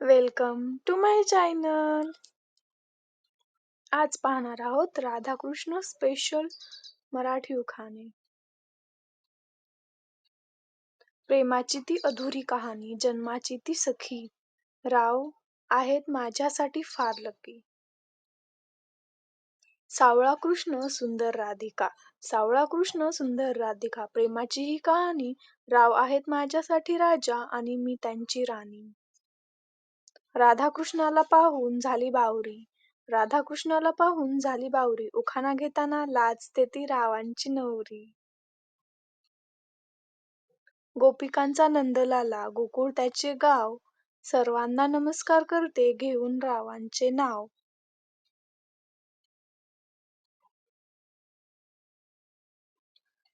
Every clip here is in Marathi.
वेलकम टू माय चॅनल आज पाहणार आहोत राधाकृष्ण स्पेशल मराठी उखाणे. प्रेमाची ती अधुरी कहाणी जन्माची ती सखी. राव आहेत माझ्यासाठी फार लकी सावळा कृष्ण सुंदर राधिका. सावळा कृष्ण सुंदर राधिका. प्रेमाची ही कहाणी राव आहेत माझ्यासाठी राजा आणि मी त्यांची राणी. राधाकृष्णाला पाहून झाली बावरी. राधाकृष्णाला पाहून झाली बावरी. उखाणा घेताना लाजते ती रावांची नवरी. गोपिकांचा नंदलाला गोकुळ त्याचे गाव. सर्वांना नमस्कार करते घेऊन रावांचे नाव.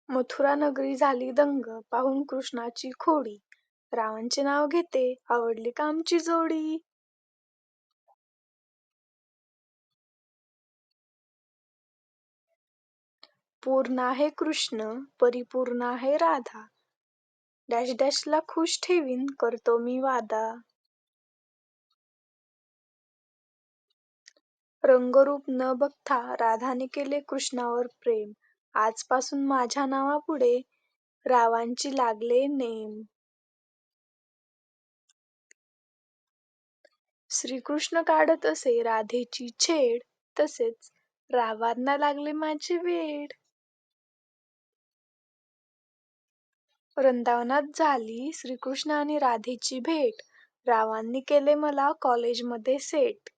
मथुरा नगरी झाली दंग. पाहून कृष्णाची खोडी. रावांचे नाव घेते आवडली का आमची जोडी. पूर्ण आहे कृष्ण परिपूर्ण आहे राधा. डॅश डॅशला खुश ठेवीन करतो मी वादा. रंगरूप न बघता राधाने केले कृष्णावर प्रेम. आजपासून माझ्या नावापुढे रावांची लागले नेम. श्रीकृष्ण काढत असे राधेची छेड तसेच रावांना लागले माझे वेड. वृंदावनात झाली श्रीकृष्ण आणि राधेची भेट. रावांनी केले मला कॉलेजमध्ये सेट.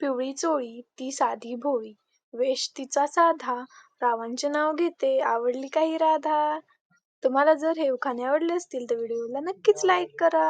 पिवळी चोळी ती साधी भोळी. वेश तिचा साधा. रावांचे नाव घेते. आवडली काही राधा? तुम्हाला जर हे उखाणे आवडले असतील तर व्हिडिओला नक्कीच लाईक करा.